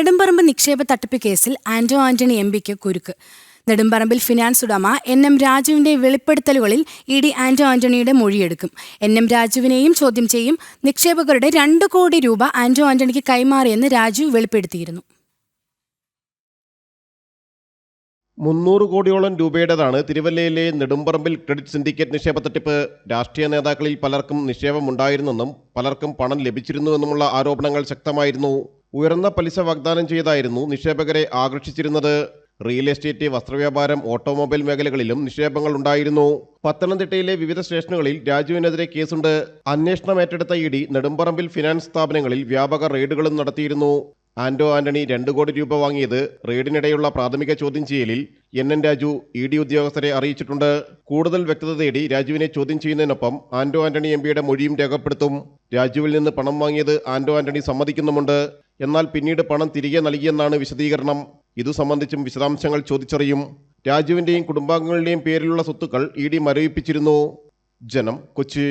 നെടുമ്പറമ്പ് നിക്ഷേപ തട്ടിപ്പ് കേസിൽ ആന്റോ ആന്റണി എം പിക്ക് കുരുക്ക്. നെടുമ്പറമ്പിൽ ഫിനാൻസ് ഉടമ എൻ എം രാജുവിന്റെ വെളിപ്പെടുത്തലുകളിൽ ഇ ഡി ആന്റോ ആന്റണിയുടെ മൊഴിയെടുക്കും. എൻ എം രാജുവിനെയും ചോദ്യം ചെയ്യും നിക്ഷേപകരുടെ രണ്ട് കോടി രൂപ ആന്റോ ആന്റണിക്ക് കൈമാറിയെന്ന് രാജു വെളിപ്പെടുത്തിയിരുന്നു. മുന്നൂറ് കോടിയോളം രൂപയുടേതാണ് തിരുവല്ലയിലെ നെടുമ്പറമ്പിൽ ക്രെഡിറ്റ് സിൻഡിക്കേറ്റ് നിക്ഷേപ തട്ടിപ്പ്. രാഷ്ട്രീയ നേതാക്കളിൽ പലർക്കും നിക്ഷേപമുണ്ടായിരുന്നെന്നും പലർക്കും പണം ലഭിച്ചിരുന്നുവെന്നുമുള്ള ആരോപണങ്ങൾ ശക്തമായിരുന്നു. ഉയർന്ന പലിശ വാഗ്ദാനം ചെയ്തായിരുന്നു നിക്ഷേപകരെ ആകർഷിച്ചിരുന്നത്. റിയൽ എസ്റ്റേറ്റ് വസ്ത്രവ്യാപാരം ഓട്ടോമൊബൈൽ മേഖലകളിലും നിക്ഷേപങ്ങൾ ഉണ്ടായിരുന്നു. പത്തനംതിട്ടയിലെ വിവിധ സ്റ്റേഷനുകളിൽ രാജുവിനെതിരെ കേസുണ്ട്. അന്വേഷണം ഏറ്റെടുത്ത ഇ ഡി നെടുമ്പറമ്പിൽ ഫിനാൻസ് സ്ഥാപനങ്ങളിൽ വ്യാപക റെയ്ഡുകളും നടത്തിയിരുന്നു. ആന്റോ ആന്റണി രണ്ട് കോടി രൂപ വാങ്ങിയത് റെയ്ഡിനിടെയുള്ള പ്രാഥമിക ചോദ്യം ചെയ്യലിൽ N N Raju E D ഉദ്യോഗസ്ഥരെ അറിയിച്ചിട്ടുണ്ട്. കൂടുതൽ വ്യക്തത തേടി രാജുവിനെ ചോദ്യം ചെയ്യുന്നതിനൊപ്പം ആന്റോ ആന്റണി എം പിയുടെ മൊഴിയും രേഖപ്പെടുത്തും. രാജുവിൽ നിന്ന് പണം വാങ്ങിയത് ആന്റോ ആന്റണി സമ്മതിക്കുന്നുമുണ്ട്. എന്നാൽ പിന്നീട് പണം തിരികെ നൽകിയെന്നാണ് വിശദീകരണം. ഇതു സംബന്ധിച്ചും വിശദാംശങ്ങൾ ചോദിച്ചറിയും. രാജുവിന്റെയും കുടുംബാംഗങ്ങളുടെയും പേരിലുള്ള സ്വത്തുക്കൾ ഇ ഡി മരവിപ്പിച്ചിരുന്നു. ജനം കൊച്ചി.